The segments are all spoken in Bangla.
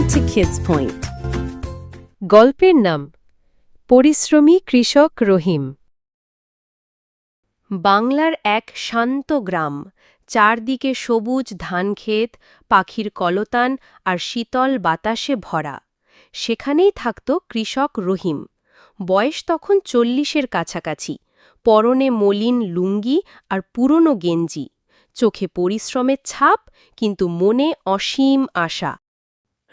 to Kids Point. গল্পের নাম, পরিশ্রমী কৃষক রহিম। বাংলার এক শান্ত গ্রাম, চারদিকে সবুজ ধানক্ষেত পাখির কলতান আর শীতল বাতাসে ভরা। সেখানেই থাকত কৃষক রহিম। বয়স তখন চল্লিশের কাছাকাছি। পরনে মলিন লুঙ্গি আর পুরনো গেঞ্জি। চোখে পরিশ্রমের ছাপ, কিন্তু মনে অসীম আশা।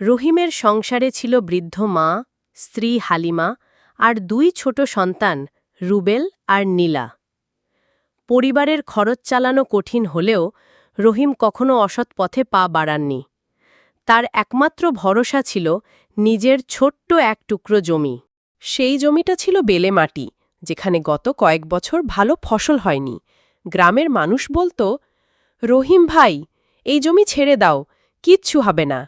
রহিমের সংসারে ছিল বৃদ্ধ মা, স্ত্রী হালিমা আর দুই ছোট সন্তান, রুবেল আর নীলা। পরিবারের খরচ চালানো কঠিন হলেও রহিম কখনো অসৎ পথে পা বাড়াননি। তার একমাত্র ভরসা ছিল নিজের ছোট্ট এক টুকরো জমি। সেই জমিটা ছিল বেলে মাটি, যেখানে গত কয়েক বছর ভালো ফসল হয়নি। গ্রামের মানুষ বলতো, রহিম ভাই, এই জমি ছেড়ে দাও, কিচ্ছু হবে না।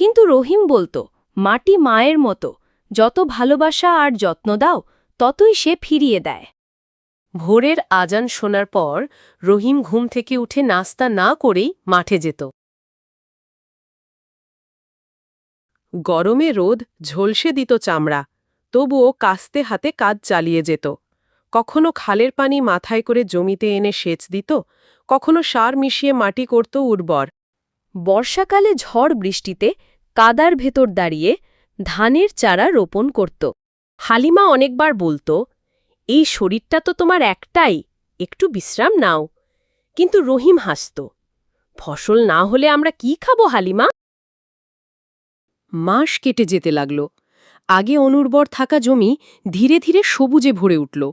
কিন্তু রহিম বলতো, মাটি মায়ের মতো, যত ভালোবাসা আর যত্ন দাও, ততই সে ফিরিয়ে দেয়। ভোরের আজান শোনার পর রহিম ঘুম থেকে উঠে নাস্তা না করেই মাঠে যেত। গরমে রোদ ঝলসে দিত চামড়া, তবুও কাস্তে হাতে কাজ চালিয়ে যেত। কখনো খালের পানি মাথায় করে জমিতে এনে সেচ দিত, কখনো সার মিশিয়ে মাটি করত উর্বর। বর্ষাকালে ঝড় বৃষ্টিতে কাদার ভেতর দাঁড়িয়ে ধানের চারা রোপণ করত। হালিমা অনেকবার বলতো, এই শরীরটা তো তোমার একটাই, একটু বিশ্রাম নাও। কিন্তু রহিম হাসত, ফসল না হলে আমরা কি খাব হালিমা? মাস কেটে যেতে লাগল। আগে অনুর্বর থাকা জমি ধীরে ধীরে সবুজে ভরে উঠল।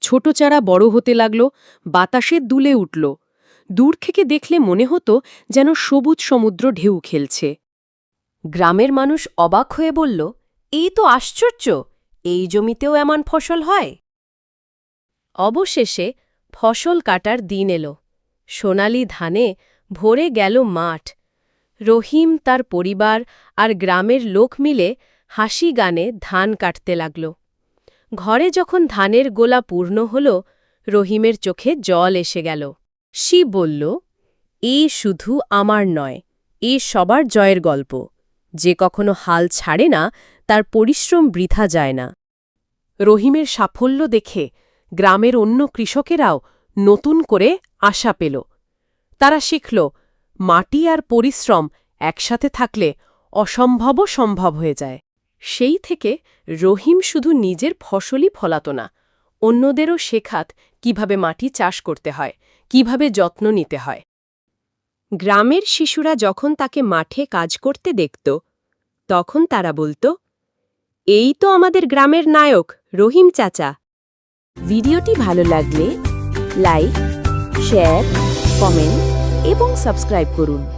ছোট চারা বড় হতে লাগল, বাতাসে দুলে উঠল। দূর থেকে দেখলে মনে হতো যেন সবুজ সমুদ্র ঢেউ খেলছে। গ্রামের মানুষ অবাক হয়ে বলল, এই তো আশ্চর্য! এই জমিতেও এমন ফসল হয়? অবশেষে ফসল কাটার দিন এলো। সোনালি ধানে ভরে গেল মাঠ। রহিম, তার পরিবার আর গ্রামের লোক মিলে হাসি গানে ধান কাটতে লাগল। ঘরে যখন ধানের গোলা পূর্ণ হল, রহিমের চোখে জল এসে গেল। সি বলল, এ শুধু আমার নয়, এ সবার জয়ের গল্প। যে কখনো হাল ছাড়ে না, তার পরিশ্রম বৃথা যায় না। রহিমের সাফল্য দেখে গ্রামের অন্য কৃষকেরাও নতুন করে আশা পেল। তারা শিখল, মাটি আর পরিশ্রম একসাথে থাকলে অসম্ভবও সম্ভব হয়ে যায়। সেই থেকে রহিম শুধু নিজের ফসলই ফলাত না অন্যদেরও শেখাত কীভাবে মাটি চাষ করতে হয়, কীভাবে যত্ন নিতে হয়। গ্রামের শিশুরা যখন তাকে মাঠে কাজ করতে দেখত, তখন তারা বলত, এই তো আমাদের গ্রামের নায়ক, রহিম চাচা। ভিডিওটি ভালো লাগলে লাইক, শেয়ার, কমেন্ট এবং সাবস্ক্রাইব করুন।